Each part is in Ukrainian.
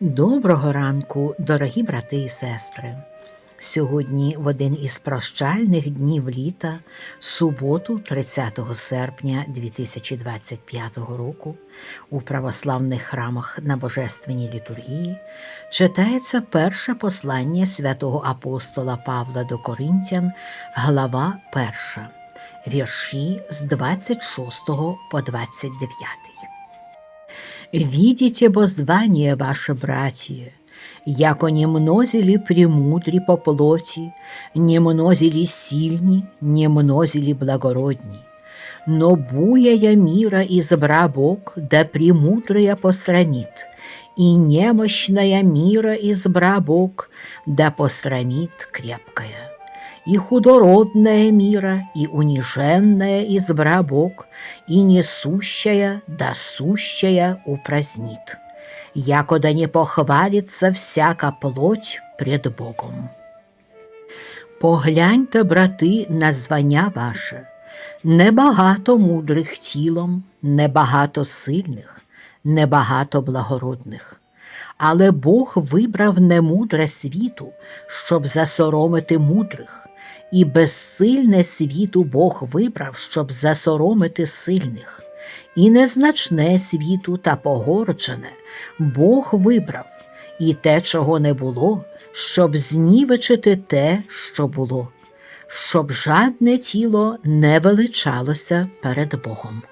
Доброго ранку, дорогі брати і сестри. Сьогодні, в один із прощальних днів літа, суботу, 30 серпня 2025 року, у православних храмах на Божественній літургії читається перше послання святого апостола Павла до Коринтян, глава 1, вірші з 26 по 29. Видите воззвание ваше, братья, яко не mnozi ли премудри по плоти, не mnozi ли сильни, не mnozi ли благородни. Но буяя мира избра Бог, да премудрая посрамит, и немощная мира избра Бог, да посрамит крепкая и худородная мира, и униженная избра Бог, и несущая, да сущая упразднит, якода не похвалится всяка плоть пред Богом. Погляньте, брати, на звання ваше, небагато мудрих тілом, небагато сильних, небагато благородних. Але Бог вибрав немудре світу, щоб засоромити мудрих, і безсильне світу Бог вибрав, щоб засоромити сильних, і незначне світу та погорджене Бог вибрав, і те, чого не було, щоб знівечити те, що було, щоб жадне тіло не величалося перед Богом.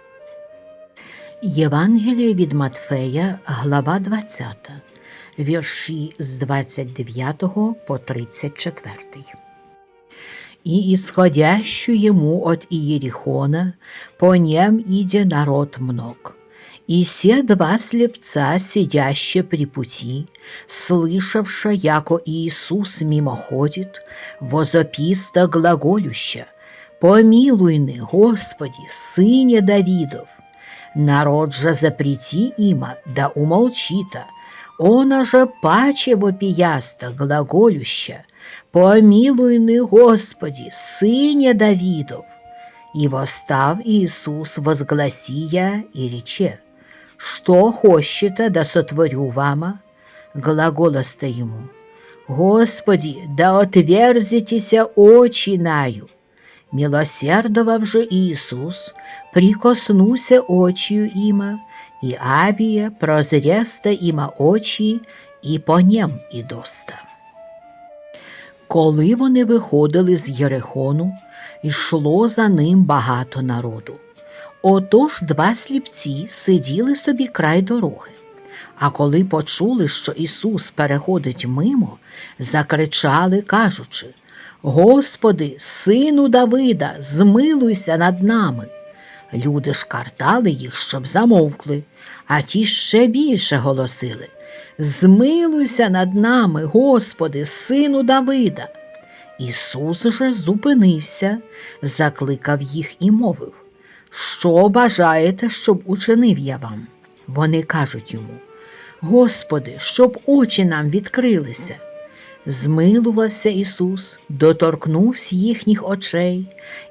Євангеліє від Матфея, глава 20, вірші з 29 по 34. И исходящую ему от Иерихона, по нем иде народ мног. И се два слепца, сидящие при пути, слышавша, яко Иисус мимоходит, возописто глаголюща, «Помилуй ны, Господи, Сыне Давидов!» Народ же запрети има, да умолчита, он же паче вопияста глаголюща, «Помилуй ны, Господи, Сыне Давидов!» И восстав Иисус, возгласия и рече, «Что хочете, да сотворю вама?» Глаголоста ему, «Господи, да отверзитеся очи наю!» Милосердовав же Иисус, прикоснуся очию има, и абия прозреста има очі, і по нем ідоста. Коли вони виходили з Єрихону, йшло за ним багато народу. Отож два сліпці сиділи собі край дороги. А коли почули, що Ісус переходить мимо, закричали, кажучи: Господи, сину Давида, змилуйся над нами. Люди ж картали їх, щоб замовкли, а ті ще більше голосили. Змилуйся над нами, Господи, сину Давида. Ісус же зупинився, закликав їх і мовив, Що бажаєте, щоб учинив я вам? Вони кажуть йому, Господи, щоб очі нам відкрилися. Змилувався Ісус, доторкнувся їхніх очей,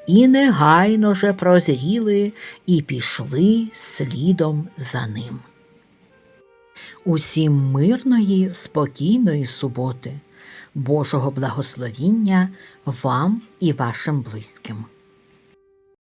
і негайно же прозріли і пішли слідом за ним. Усім мирної, спокійної суботи, Божого благословіння вам і вашим близьким.